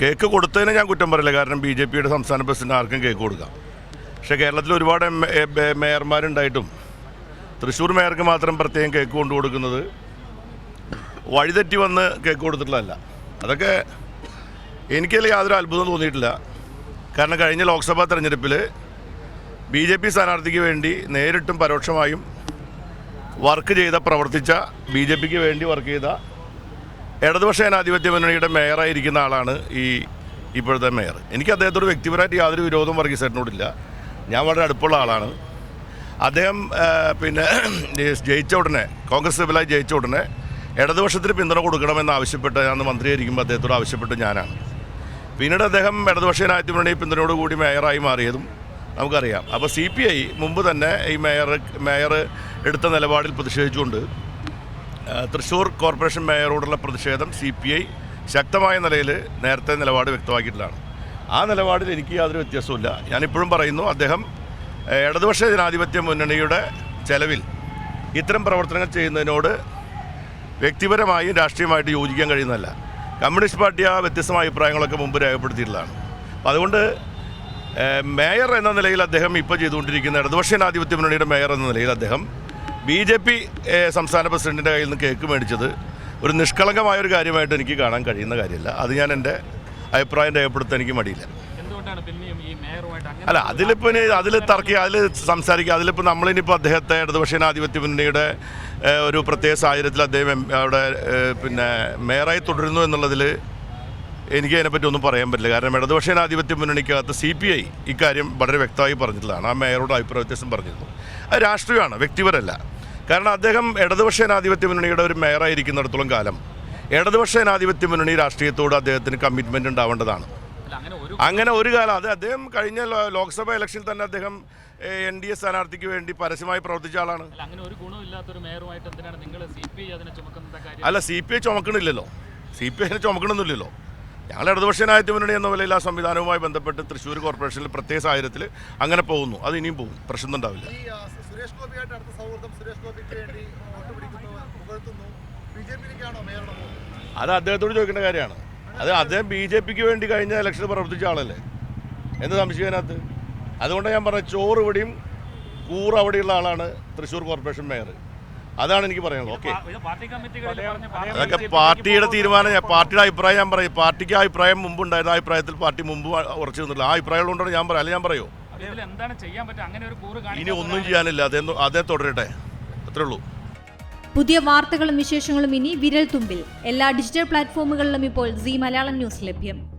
Cake കൊടുത്തതിന് ഞാൻ കുറ്റം പറയില്ല. കാരണം ബി ജെ പിയുടെ സംസ്ഥാന പ്രസിഡന്റ് ആർക്കും കേക്ക് കൊടുക്കാം. പക്ഷേ കേരളത്തിൽ ഒരുപാട് മേയർമാരുണ്ടായിട്ടും തൃശ്ശൂർ മേയർക്ക് മാത്രം പ്രത്യേകം കേക്ക് കൊണ്ടു കൊടുക്കുന്നത് വഴിതെറ്റി വന്ന് കേക്ക് കൊടുത്തിട്ടുള്ളതല്ല. അതൊക്കെ എനിക്കതിൽ യാതൊരു അത്ഭുതം തോന്നിയിട്ടില്ല. കാരണം കഴിഞ്ഞ ലോക്സഭാ തെരഞ്ഞെടുപ്പിൽ ബി ജെ പി സ്ഥാനാർത്ഥിക്ക് വേണ്ടി നേരിട്ടും പരോക്ഷമായും വർക്ക് ചെയ്ത പ്രവർത്തിച്ച ബി ജെ പിക്ക് വേണ്ടി വർക്ക് ചെയ്ത ഇടതുപക്ഷ ജനാധിപത്യ മുന്നണിയുടെ മേയറായിരിക്കുന്ന ആളാണ് ഈ ഇപ്പോഴത്തെ മേയർ. എനിക്ക് അദ്ദേഹത്തോട് വ്യക്തിപരമായിട്ട് യാതൊരു വിരോധവും വർഗീസേട്ടനോടില്ല ഞാൻ വളരെ അടുപ്പുള്ള ആളാണ്. അദ്ദേഹം പിന്നെ ജയിച്ച ഉടനെ കോൺഗ്രസ് സിബിലായി ജയിച്ച ഉടനെ ഇടതുപക്ഷത്തിന് പിന്തുണ കൊടുക്കണമെന്ന് ആവശ്യപ്പെട്ട് ഞാൻ മന്ത്രിയായിരിക്കുമ്പോൾ അദ്ദേഹത്തോട് ആവശ്യപ്പെട്ട് ഞാനാണ്. പിന്നീട് അദ്ദേഹം ഇടതുപക്ഷ ജനാധിപത്യ മുന്നണി പിന്തുണയോടുകൂടി മേയറായി മാറിയതും നമുക്കറിയാം. അപ്പോൾ സി പി ഐ മുമ്പ് തന്നെ ഈ മേയർ മേയർ എടുത്ത നിലപാടിൽ പ്രതിഷേധിച്ചുകൊണ്ട് തൃശ്ശൂർ കോർപ്പറേഷൻ മേയറോടുള്ള പ്രതിഷേധം സി പി ഐ ശക്തമായ നിലയിൽ നേരത്തെ നിലപാട് വ്യക്തമാക്കിയിട്ടുള്ളതാണ്. ആ നിലപാടിൽ എനിക്ക് യാതൊരു വ്യത്യാസവുമില്ല. ഞാനിപ്പോഴും പറയുന്നു അദ്ദേഹം ഇടതുപക്ഷ ജനാധിപത്യ മുന്നണിയുടെ ചെലവിൽ ഇത്തരം പ്രവർത്തനങ്ങൾ ചെയ്യുന്നതിനോട് വ്യക്തിപരമായും രാഷ്ട്രീയമായിട്ട് യോജിക്കാൻ കഴിയുന്നതല്ല. കമ്മ്യൂണിസ്റ്റ് പാർട്ടി ആ വ്യത്യസ്തമായ അഭിപ്രായങ്ങളൊക്കെ മുമ്പ് രേഖപ്പെടുത്തിയിട്ടുള്ളതാണ്. അപ്പോൾ അതുകൊണ്ട് മേയർ എന്ന നിലയിൽ അദ്ദേഹം ഇപ്പോൾ ചെയ്തുകൊണ്ടിരിക്കുന്ന ഇടതുപക്ഷ ജനാധിപത്യ മുന്നണിയുടെ മേയർ എന്ന നിലയിൽ അദ്ദേഹം ബി ജെ പി സംസ്ഥാന പ്രസിഡന്റിന്റെ കയ്യിൽ നിന്ന് കേക്ക് മേടിച്ചത് ഒരു നിഷ്കളങ്കമായ ഒരു കാര്യമായിട്ട് എനിക്ക് കാണാൻ കഴിയുന്ന കാര്യമല്ല. അത് ഞാൻ എന്റെ അഭിപ്രായം രേഖപ്പെടുത്താൻ എനിക്ക് മടിയില്ല. അല്ല അതിലിപ്പോൾ ഇനി അതിൽ തർക്കി അതിൽ സംസാരിക്കുക അതിലിപ്പോൾ നമ്മളിനിപ്പോൾ അദ്ദേഹത്തെ ഇടതുപക്ഷേന ആധിപത്യ മുന്നണിയുടെ ഒരു പ്രത്യേക സാഹചര്യത്തിൽ അദ്ദേഹം അവിടെ പിന്നെ മേയറായി തുടരുന്നു എന്നുള്ളതിൽ എനിക്ക് അതിനെപ്പറ്റി ഒന്നും പറയാൻ പറ്റില്ല. കാരണം ഇടതുപക്ഷേന ആധിപത്യ മുന്നണിക്കകത്ത് സി പി ഐ ഇക്കാര്യം വളരെ വ്യക്തമായി പറഞ്ഞിട്ടുള്ളതാണ്. ആ മേയറോട് അഭിപ്രായ വ്യത്യാസം പറഞ്ഞിരുന്നു. അത് രാഷ്ട്രീയമാണ് വ്യക്തിപരമല്ല. കാരണം അദ്ദേഹം ഇടതുപക്ഷ ജനാധിപത്യ മുന്നണിയുടെ ഒരു മേയറായിരിക്കുന്നിടത്തോളം കാലം. ഇടതുപക്ഷ ജനാധിപത്യ മുന്നണി രാഷ്ട്രീയത്തോട് അദ്ദേഹത്തിന് കമ്മിറ്റ്മെന്റ് ഉണ്ടാവേണ്ടതാണ്. അങ്ങനെ ഒരു കാലം അത് അദ്ദേഹം കഴിഞ്ഞ ലോക്സഭാ ഇലക്ഷനിൽ തന്നെ അദ്ദേഹം എൻ ഡി എ സ്ഥാനാർത്ഥിക്ക് വേണ്ടി പരസ്യമായി പ്രവർത്തിച്ച ആളാണ്. അല്ല അങ്ങനെ ഒരു ഗുണമില്ലാത്തൊരു മേയറുമായിട്ട് എന്തിനാണ് നിങ്ങൾ സി പി ഐ ചുമക്കണില്ലല്ലോ കാര്യം? അല്ല സി പി ഐ ഐനെ ചുമക്കണമെന്നില്ലല്ലോ ഞങ്ങൾ ഇടതുപക്ഷ ജനാധിപത്യ മുന്നണി എന്ന നിലയിൽ ആ സംവിധാനവുമായി ബന്ധപ്പെട്ട് തൃശ്ശൂർ കോർപ്പറേഷനിൽ പ്രത്യേക സാഹചര്യത്തിൽ അങ്ങനെ പോകുന്നു. അത് ഇനിയും പോകും. പ്രശ്നം ഉണ്ടാവില്ല ഈ ആ, സുരേഷ് ഗോപിയായിട്ട് അടുത്ത സൗഹൃദം സുരേഷ് ഗോപിക്ക് വേണ്ടി വോട്ട് പിടിക്കുന്നു പുകഴ്ത്തുന്നു. ബി ജെ പിയിലേക്കാണോ മേയറുടെ അത് അദ്ദേഹത്തോട് ചോദിക്കേണ്ട കാര്യമാണ്. അത് അദ്ദേഹം ബി ജെ പിക്ക് വേണ്ടി കഴിഞ്ഞ ഇലക്ഷൻ പ്രവർത്തിച്ച ആളല്ലേ? എന്ത് സംശയത്തിനകത്ത് അതുകൊണ്ട് ഞാൻ പറഞ്ഞ ചോറ് ഇവിടെയും കൂറ് അവിടെയുള്ള ആളാണ് തൃശ്ശൂർ കോർപ്പറേഷൻ മേയർ. അതാണ് എനിക്ക് പറയുന്നത് ഓക്കെ. അതൊക്കെ പാർട്ടിയുടെ തീരുമാനം ഞാൻ പാർട്ടിയുടെ അഭിപ്രായം ഞാൻ പറയും. പാർട്ടിക്ക് അഭിപ്രായം മുമ്പ് ഉണ്ടായിരുന്നു അഭിപ്രായത്തിൽ പാർട്ടി മുമ്പ് ഉറച്ചു നിന്നില്ല ആ അഭിപ്രായം കൊണ്ടാണ് ഞാൻ പറയാം അല്ലെങ്കിൽ ഞാൻ പറയൂ. അപ്പൊ ഇതിൽ എന്താണ് ചെയ്യാൻ പറ്റുക? അങ്ങനെ ഒരു കൂറ് ഇനി ഒന്നും ചെയ്യാനില്ല. അതേ അതേ തുടരട്ടെ. അത്രേ ഉള്ളൂ. പുതിയ വാർത്തകളും വിശേഷങ്ങളും ഇനി വിരൽ തുമ്പിൽ. എല്ലാ ഡിജിറ്റൽ പ്ലാറ്റ്ഫോമുകളിലും ഇപ്പോൾ സി മലയാളം ന്യൂസ് ലഭ്യം.